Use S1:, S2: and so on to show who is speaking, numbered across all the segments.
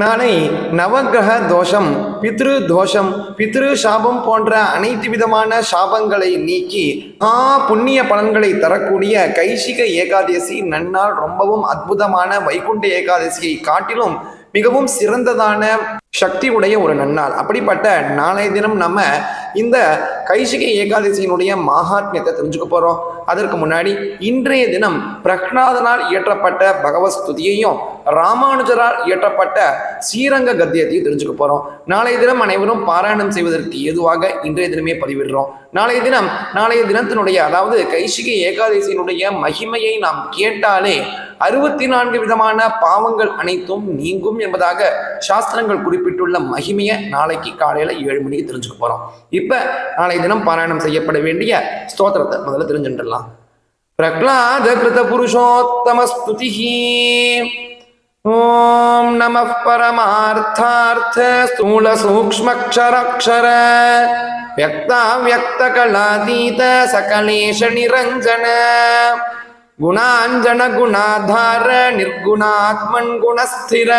S1: நாளை நவக்கிரக தோஷம் பித்ரு தோஷம் பித்ரு சாபம் போன்ற அனைத்து விதமான சாபங்களை நீக்கி ஆ புண்ணிய பலன்களை தரக்கூடிய கைசிக ஏகாதசி நன்னால் ரொம்பவும் அற்புதமான வைகுண்ட ஏகாதசியை காட்டிலும் மிகவும் சிறந்ததான சக்தி உடைய ஒரு நன்னாள். அப்படிப்பட்ட நாளைய தினம் நம்ம இந்த கைசிக ஏகாதசியினுடைய மகாத்மியத்தை தெரிஞ்சுக்க போறோம். அதற்கு முன்னாடி இன்றைய தினம் பிரக்னாதனால் இயற்றப்பட்ட பகவத் ஸ்துதியையும் ராமானுஜரால் இயற்றப்பட்ட ஸ்ரீரங்க கத்தியத்தையும் தெரிஞ்சுக்க போறோம். நாளைய தினம் அனைவரும் பாராயணம் செய்வதற்கு ஏதுவாக இன்றைய தினமே பதிவிடுறோம். நாளைய தினம் நாளைய தினத்தினுடைய அதாவது கைசிக ஏகாதசியினுடைய மகிமையை நாம் கேட்டாலே அறுபத்தி நான்கு விதமான பாவங்கள் அனைத்தும் நீங்கும் என்பதாக சாஸ்திரங்கள் குறிப்பிட்டுள்ள மகிமையை நாளைக்கு காலையில ஏழு மணிக்கு தெரிஞ்சுக்க போறோம். இப்ப நாளைய தினம் பாராயணம் செய்யப்பட வேண்டிய ஸ்தோத்திரத்தை முதல்ல தெரிஞ்சுட்டுலாம் பிரகலாத கிருத புருஷோத்தம ஸ்துதிஹி ஓம் நம பரமார்த்தார்த்த ஸ்தூல சூக்ஷ்மக்ஷரக்ஷர. வியக்தா வியக்த கலாதீத சகலேஷ நிரஞ்சன. குணாஞ்சன குணாதார நிர்குணாத்மன் குணஸ்திர.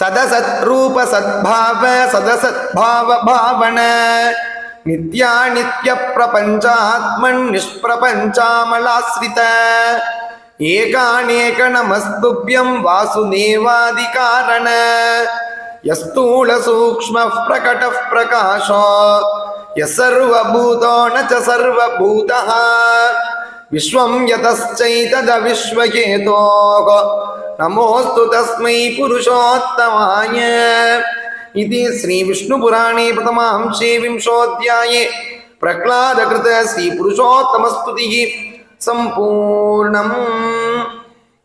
S1: சதசத்ரூப சத்பாவ சதசத்பாவ பாவன நித்யா நித்ய பிரபஞ்சாத்மன் நிஷ்பிரபஞ்சாமலாஸ்ரித. ஏகானேக நமஸ்துபியம் வாசுதேவாதிகாரண. யஸ்தூல சூக்ம பிரகட பிரகாஷோ. யசர்வபூதோ நச்ச சர்வபூதா சர்வபூதः விஸ்வம் யதச்சைதத விஸ்வகேதோः नमोऽस्तु तस्मै पुरुषोत्तमाय। इति श्रीविष्णुपुराणे प्रथमांशे विंशोऽध्याये பிரகலாதகிருத ஸ்ரீ புருஷோத்தமஸ்துதிகி சம்பூர்ணம்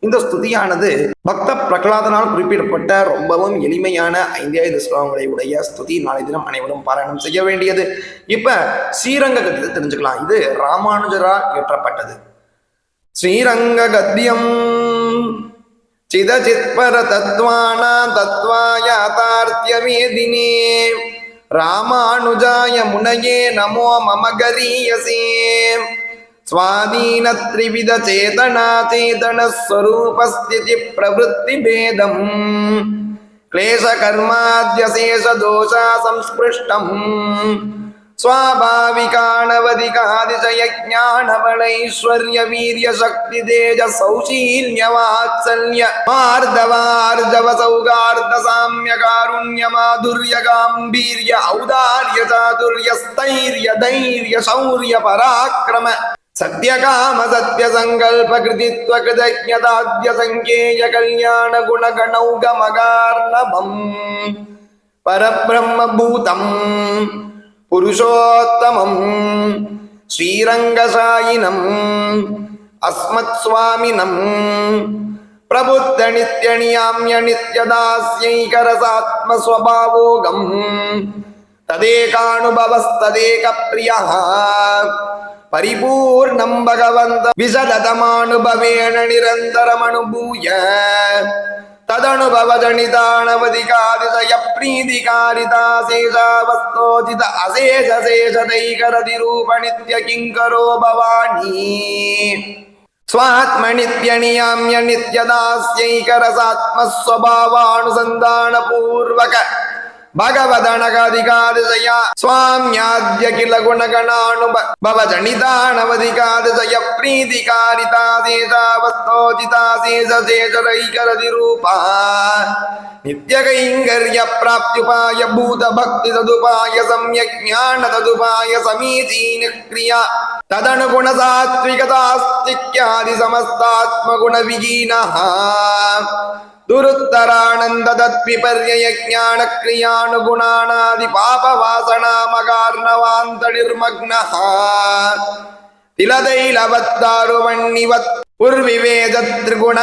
S1: இந்த ஸ்துதியானது பக்த பிரகலாதனால் குறிப்பிடப்பட்ட ரொம்பவும் எளிமையான ஐந்தாயிரம் ஸ்லோகங்களை உடைய ஸ்துதி நாளை தினம் அனைவரும் பாராயணம் செய்ய வேண்டியது. இப்ப ஸ்ரீரங்க கத்தியத்தை தெரிஞ்சுக்கலாம். இது ராமானுஜரா இயற்றப்பட்டது. ஸ்ரீரங்க கத்தியம் चिदचित्परतत्त्वानां तत्त्वायातार्थ्यमेदिने रामानुजाय मुनये नमो मम गरीयसे स्वाधीनत्रिविधचेतना चेतनस्वरूपस्थितिप्रवृत्तिभेदम् क्लेशकर्माद्यशेषदोषा संस्पृष्टम् स्वाभाविकाणवधिकादिशयज्ञानबलैश्वर्यवीर्यशक्तितेजसौशील्यवात्सल्य मार्दवार्जव सौगार्दसाम्यकारुण्यमाधुर्यगाम्भीर्य औदार्य चातुर्यस्थैर्य புருஷோத்தமம். ஸ்ரீரங்கசாயினம். அஸ்மத் சுவாமினம் பிரபுத்த நித்யணியாமிய நித்யதாஸ்யைகரசாத்மஸ்வபாவோகம் ததேகானுபவஸ்ததேக பிரியா பரிபூர்ணம் பகவந்த விசதமானுபவேன நிரந்தரமனுபூய अस्मत्स्वामिनम् प्रबुद्धनित्यनियाम्य नित्यदास्यैकरसात्मस्वभावोगम् तदेकानुभवस्तदेकप्रियः परिपूर्णं भगवन्त विशदतमानुभवेन निरन्तरमनुभूय तदनुभवजनितानवधिकादिशय प्रीतिकारिता शेषावस्तोचित భగవదనగదికాదిశయ స్వామ్యాద్య కిల గుణగణాను భవ జనితానవధికాదిశయ ప్రీతికారితాశేషావస్థోచితాశేషశేషరైకరది రూపా నిత్యకైంకర్య ప్రాప్త్యుపాయ భూత భక్తి తదుపాయ సమ్యక్ జ్ఞాన తదుపాయ సమీచీన క్రియా తదనుగుణ సాత్వికతాస్తిక్యాది సమస్తాత్మగుణ విహీన तत्विपर्यय ज्ञानक्रियानुगुणानादि पापवासनामगार्णवान्तनिर्मग्नः तिलदैलवत्तारुवण्णिवत् उर्विवेदत्रिगुण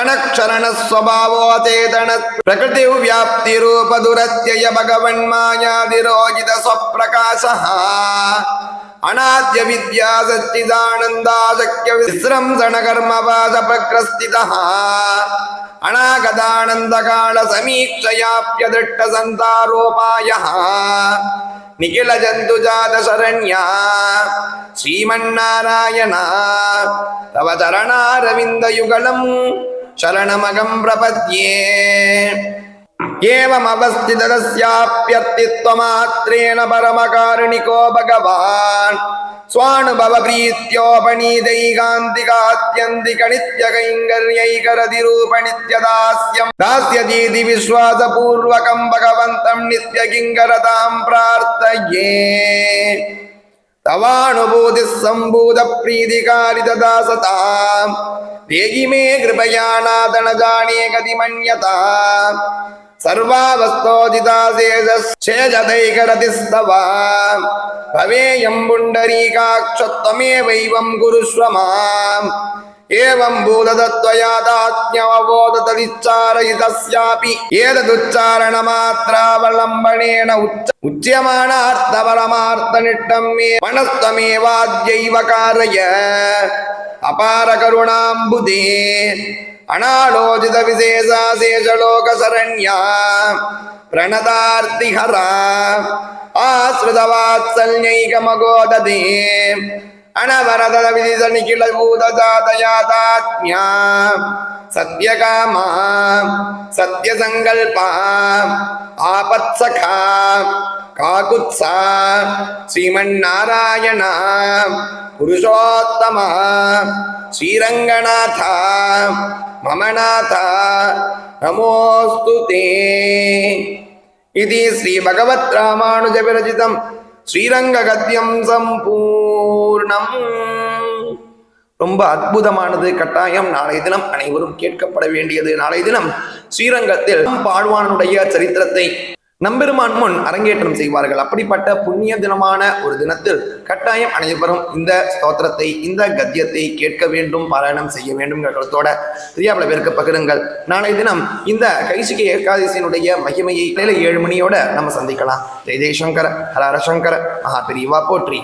S1: अनक्षरणस्वभावोचेतन प्रकृतिव्याप्तिरूपदुरत्यय भगवन्मायादिरोजित स्वप्रकाशः अनाद्य विद्या सच्चिदानन्दाशक्य அநாகதானந்தகால சமீட்சயாப்யதிருட்ட சந்தாரோபாய நிகில ஜந்துஜாத சரண்யா ஸ்ரீமன்னாராயணா தவ சரணாரவிந்த யுகலம் சரணமகம் பிரபத்யே ஏவமவஸ்திதஸ்யாப்யர்த்தித்வமாத்திரேண பரமகாருணிகோ பகவான் स्वानुभवप्रीत्योपनीतैकान्तिकात्यन्तिकनित्यकैङ्गर्यैकरतिरूपनित्यदास्यम् दास्यतीति विश्वासपूर्वकं भगवन्तं नित्यकिङ्करतां प्रार्थये तवानुभूतिः सम्भूतप्रीतिकारि तदा सताम् देहि मे कृपया नादन जाने சர்வாவஸ்தோதிதாசேஷதைகரதிஸ்தவா பவேயம் புண்டரீகாட்சத்தமேவைவம் குருஸ்வமாம் ஏவம் பூததத்வயாதாத்யவபோததலிச்சாரயிதஸ்யாபி ஏததுச்சாரணமாத்ராவலம்பணேன உச்ச உச்சியமானார்த்தபரமார்த்தனிட்டம் மே மனஸ்தமேவாத்யைவ காரய. அபார கருணாம்புதே அனாலோசித விசேஷாசேஷலோகசரண்யா பிரணதார்த்திஹரா ஆசிரிதவாத்சல்யைகமகோததே அனவரத விதித நிகில பூதஜாதயாதாத்மியா சத்யகாமா சத்யசங்கல்பா ஆபத்சகா காகுத்சா ஸ்ரீமன்னாராயணா புருஷோத்தமா ஸ்ரீரங்கநாதா மமநாதா நமோஸ்து தே இது ஸ்ரீ பகவத் ராமானுஜ விரச்சிதம் ஸ்ரீரங்ககத்தியம் சம்பூர்ணம் ரொம்ப அற்புதமானது கட்டாயம். நாளைய தினம் அனைவரும் கேட்கப்பட வேண்டியது நாளைய தினம் ஸ்ரீரங்கத்தில் பாடுவானுடைய சரித்திரத்தை நம்பெருமான் முன் அரங்கேற்றம் செய்வார்கள். அப்படிப்பட்ட புண்ணிய தினமான ஒரு தினத்தில் கட்டாயம் அனைவரும் இந்த ஸ்தோத்திரத்தை இந்த கத்தியத்தை கேட்க வேண்டும் பாராயணம் செய்ய வேண்டும் என்ற கருத்தோட தெரியாமல் பேருக்கு பகிருங்கள். நாளை தினம் இந்த கைசிகை ஏகாதசியினுடைய மகிமையை ஏழு மணியோட நம்ம சந்திக்கலாம். ஜெய் ஜெய்சங்கர ஹர சங்கர மகா பெரியவா போற்றி.